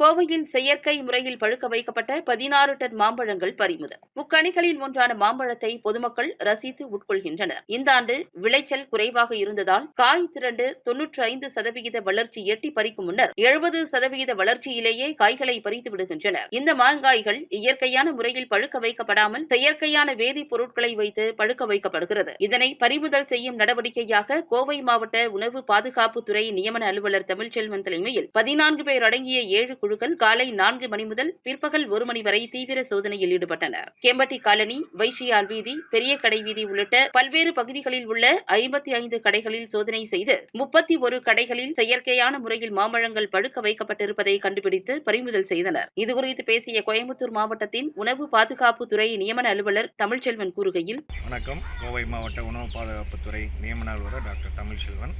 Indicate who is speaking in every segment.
Speaker 1: கோவையில் செயற்கை முறையில் பழுக்க வைக்கப்பட்ட பதினாறு டன் மாம்பழங்கள் பறிமுதல். முக்கணிகளில் ஒன்றான மாம்பழத்தை பொதுமக்கள் ரசித்து உட்கொள்கின்றனர். இந்த ஆண்டு விளைச்சல் குறைவாக இருந்ததால் காய் திரண்டு தொன்னூற்று ஐந்து சதவிகித வளர்ச்சி எட்டி பறிக்கும் முன்னர் எழுபது சதவிகித வளர்ச்சியிலேயே காய்களை பறித்து விடுகின்றனர். இந்த மாங்காய்கள் இயற்கையான முறையில் பழுக்க வைக்கப்படாமல் செயற்கையான வேதிப் பொருட்களை வைத்து பழுக்க வைக்கப்படுகிறது. இதனை பறிமுதல் செய்யும் நடவடிக்கையாக கோவை மாவட்ட உணவு பாதுகாப்புத்துறை நியமன அலுவலர் தமிழ்ச்செல்வன் தலைமையில் பதினான்கு பேர் அடங்கிய ஏழு குழுக்கள் காலை நான்கு மணி முதல் பிற்பகல் ஒரு மணி வரை தீவிர சோதனையில் ஈடுபட்டனர். கேம்பட்டி காலனி வைஷியால் வீதி பெரிய கடை வீதி உள்ளிட்ட பல்வேறு பகுதிகளில் உள்ள ஐம்பத்தி ஐந்து கடைகளில் சோதனை செய்து முப்பத்தி ஒரு கடைகளில் செயற்கையான முறையில் மாம்பழங்கள் பழுக்க வைக்கப்பட்டிருப்பதை கண்டுபிடித்து பறிமுதல் செய்தனர். இதுகுறித்து பேசிய கோயம்புத்தூர் மாவட்டத்தின் உணவு பாதுகாப்பு துறை நியமன அலுவலர் தமிழ்ச்செல்வன் கூறுகையில்
Speaker 2: வணக்கம். கோவை மாவட்ட உணவு பாதுகாப்புத்துறை நியமன அலுவலர் டாக்டர் தமிழ்ச்செல்வன்.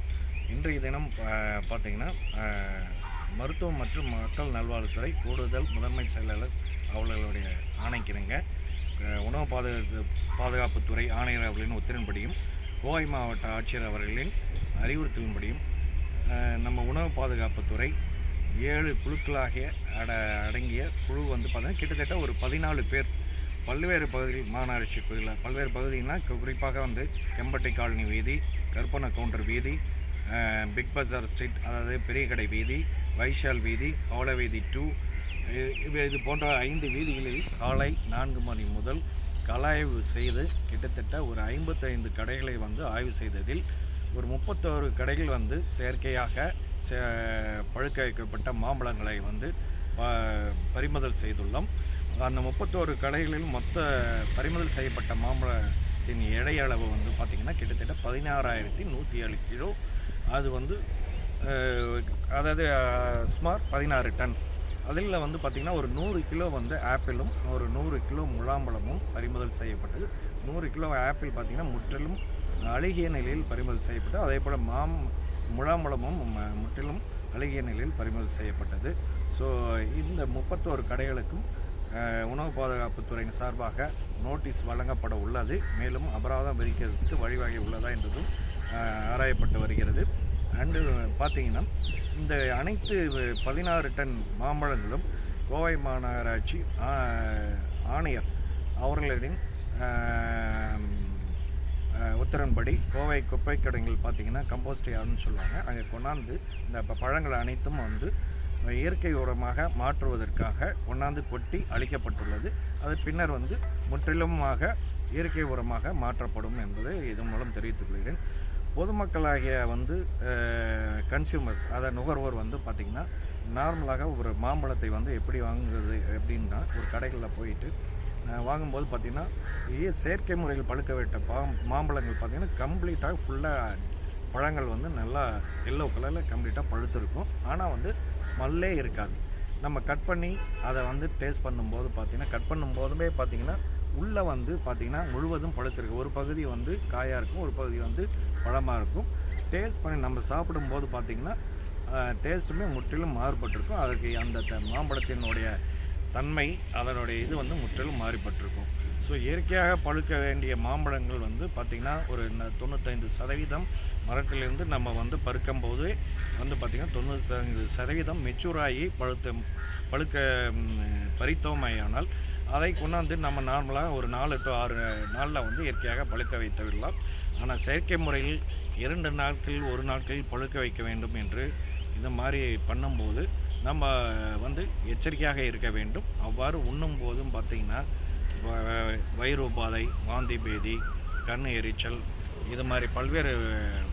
Speaker 2: இன்றைய தினம் பார்த்தீங்கன்னா மருத்துவம் மற்றும் மக்கள் நல்வாழ்வுத்துறை கூடுதல் முதன்மை செயலாளர் அவர்களுடைய ஆணைக்கிணங்க. உணவு பாதுகாப்பு பாதுகாப்புத்துறை ஆணையர் அவர்களின் உத்தரவின்படியும் கோவை மாவட்ட ஆட்சியர் அவர்களின் அறிவுறுத்தலின்படியும் நம்ம உணவு பாதுகாப்புத்துறை ஏழு குழுக்களாகிய அட அடங்கிய குழு வந்து பார்த்தீங்கன்னா கிட்டத்தட்ட ஒரு பதினாலு பேர். பல்வேறு பகுதி மாநகராட்சி பகுதியில் பல்வேறு பகுதினா குறிப்பாக வந்து கெம்பட்டை காலனி வீதி கற்பனை கவுண்டர் வீதி பிக் பஜார் ஸ்ட்ரீட் அதாவது பெரிய கடை வீதி வைஷால் வீதி பவள வீதி டூ இது போன்ற ஐந்து வீதிகளில் காலை நான்கு மணி முதல் கலாய்வு செய்து கிட்டத்தட்ட ஒரு ஐம்பத்தைந்து கடைகளை வந்து ஆய்வு செய்ததில் ஒரு முப்பத்தோரு கடைகள் வந்து செயற்கையாக பழுக்க வைக்கப்பட்ட மாம்பழங்களை வந்து ப- பறிமுதல் செய்துள்ளோம். அந்த முப்பத்தோரு கடைகளில் மொத்த பறிமுதல் செய்யப்பட்ட மாம்பழத்தின் எடை அளவு வந்து பார்த்திங்கன்னா கிட்டத்தட்ட பதினாறாயிரத்தி நூற்றி ஏழு கிலோ. அது வந்து அதாவது சுமார் பதினாறு டன். அதில் வந்து பார்த்திங்கன்னா ஒரு நூறு கிலோ வந்து ஆப்பிளும் ஒரு நூறு கிலோ முலாம்பழமும் பறிமுதல் செய்யப்பட்டது. நூறு கிலோ ஆப்பிள் பார்த்திங்கன்னா முற்றிலும் அழுகிய நிலையில் பறிமுதல் செய்யப்பட்டு அதே போல் மாம் முலாம்பழமும் முற்றிலும் அழுகிய நிலையில் பறிமுதல் செய்யப்பட்டது. ஸோ இந்த முப்பத்தோரு கடைகளுக்கும் உணவு பாதுகாப்புத்துறையின் சார்பாக நோட்டீஸ் வழங்கப்பட உள்ளது. மேலும் அபராதம் விதிக்கிறதுக்கு வழிவகை உள்ளதா என்பதும் ஆராயப்பட்டு வருகிறது. அண்டு பார்த்தீங்கன்னா இந்த அனைத்து பதினாறு டன் மாம்பழங்களும் கோவை மாநகராட்சி ஆணையர் அவர்களின் உத்தரன்படி கோவை குப்பை கிடங்கில் பார்த்திங்கன்னா கம்போஸ்ட் யார்டுன்னு சொல்லுவாங்க. அங்கே கொண்டாந்து இந்த பழங்கள் அனைத்தும் வந்து இயற்கை உரமாக மாற்றுவதற்காக கொண்டாந்து கொட்டி அளிக்கப்பட்டுள்ளது அது பின்னர் வந்து முற்றிலுமாக இயற்கை உரமாக மாற்றப்படும் என்பதை இதன் மூலம் தெரிவித்துக் கொள்கிறேன். பொதுமக்களாகிய வந்து கன்சியூமர்ஸ் அதை நுகர்வோர் வந்து பார்த்திங்கன்னா நார்மலாக ஒரு மாம்பழத்தை வந்து எப்படி வாங்குறது அப்படின்னா ஒரு கடைகளில் போயிட்டு வாங்கும்போது பார்த்திங்கன்னா ஏ- செயற்கை முறையில் பழுக்க விட்ட பா மாம்பழங்கள் பார்த்திங்கன்னா கம்ப்ளீட்டாக ஃபுல்லாக பழங்கள் வந்து நல்லா எல்லோ கலரில் கம்ப்ளீட்டாக பழுத்திருக்கும். ஆனால் வந்து ஸ்மெல்லே இருக்காது. நம்ம கட் பண்ணி அதை வந்து டேஸ்ட் பண்ணும்போது பார்த்திங்கன்னா கட் பண்ணும்போதுமே பார்த்திங்கன்னா உள்ளே வந்து பார்த்திங்கன்னா முழுவதும் பழுத்திருக்கு. ஒரு பகுதி வந்து காயாக இருக்கும் ஒரு பகுதி வந்து பழமாக இருக்கும். டேஸ்ட் பண்ணி நம்ம சாப்பிடும்போது பார்த்திங்கன்னா டேஸ்ட்டுமே முற்றிலும் மாறுபட்டிருக்கும். அதற்கு அந்த த- மாம்பழத்தினுடைய தன்மை அதனுடைய இது வந்து முற்றிலும் மாறுபட்டிருக்கும் ஸோ இயற்கையாக பழுக்க வேண்டிய மாம்பழங்கள் வந்து பார்த்திங்கன்னா ஒரு தொண்ணூத்தைந்து சதவீதம் மரத்திலிருந்து நம்ம வந்து பருக்கும்போது வந்து பார்த்திங்கன்னா தொண்ணூத்தைந்து சதவீதம் மெச்சூர் ஆகி பழுத்த பழுக்க பறித்தோமையானால் அதை கொண்டாந்து நம்ம நார்மலாக ஒரு நாலு டு ஆறு நாளில் வந்து இயற்கையாக பழுக்க வைத்து விடலாம் ஆனால் செயற்கை முறையில் இரண்டு நாட்கள் ஒரு நாட்களில் பழுக்க வைக்க வேண்டும் என்று இந்த மாதிரி பண்ணும்போது நம்ம வந்து எச்சரிக்கையாக இருக்க வேண்டும். அவ்வாறு உண்ணும் போதும் பார்த்திங்கன்னா வயிறு உபாதை வாந்தி பேதி கண் எரிச்சல் இது மாதிரி பல்வேறு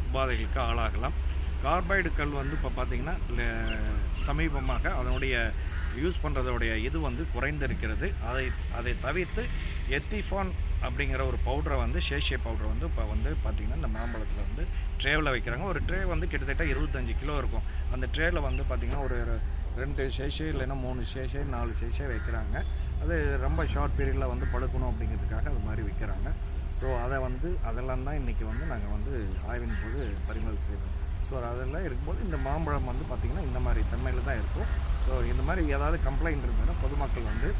Speaker 2: உபாதைகளுக்கு ஆளாகலாம். கார்பைடு கல் வந்து இப்போ பார்த்திங்கன்னா சமீபமாக அதனுடைய யூஸ் பண்ணுறதோடைய இது வந்து குறைந்திருக்கிறது. அதை அதை தவிர்த்து எத்திஃபான் அப்படிங்கிற ஒரு பவுடரை வந்து ஷேஷே பவுடர் வந்து இப்போ வந்து பார்த்திங்கன்னா இந்த மாம்பழத்தில் வந்து ட்ரேவில் வைக்கிறாங்க. ஒரு ட்ரே வந்து கிட்டத்தட்ட இருபத்தஞ்சி கிலோ இருக்கும். அந்த ட்ரேயில் வந்து பார்த்திங்கன்னா ஒரு ரெண்டு சேஷே இல்லைன்னா மூணு சேஷே நாலு சேஷே வைக்கிறாங்க. அது ரொம்ப ஷார்ட் பீரியடில் வந்து படுக்கணும் அப்படிங்கிறதுக்காக அது மாதிரி விற்கிறாங்க ஸோ அதை வந்து அதெல்லாம் தான் இன்றைக்கி வந்து நாங்கள் வந்து ஆய்வின் போது பறிமுதல் செய்தோம் ஸோ அதெல்லாம் இருக்கும்போது இந்த மாம்பழம் வந்து பார்த்திங்கன்னா இந்த மாதிரி தன்மையில் தான் இருக்கும். ஸோ இந்த மாதிரி ஏதாவது கம்ப்ளைண்ட் இருந்ததுன்னா பொதுமக்கள் வந்து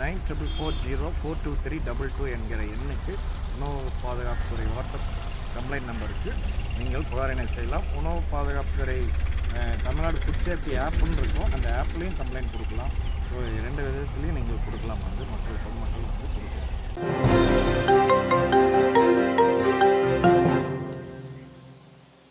Speaker 2: nine triple four zero four two three double two என்கிற எண்ணுக்கு உணவு பாதுகாப்புத்துறை வாட்ஸ்அப் கம்ப்ளைண்ட் நம்பருக்கு நீங்கள் புகாரணை செய்யலாம். உணவு பாதுகாப்புத்துறை தமிழ்நாடு ஃபுட் சேஃப்டி ஆப்புன்னு இருக்கும். அந்த ஆப்லேயும் கம்ப்ளைண்ட் கொடுக்கலாம். ஸோ ரெண்டு விதத்துலேயும் நீங்கள் கொடுக்கலாம் வந்து மக்கள் பொதுமக்கள் வந்து கொடுக்கலாம்.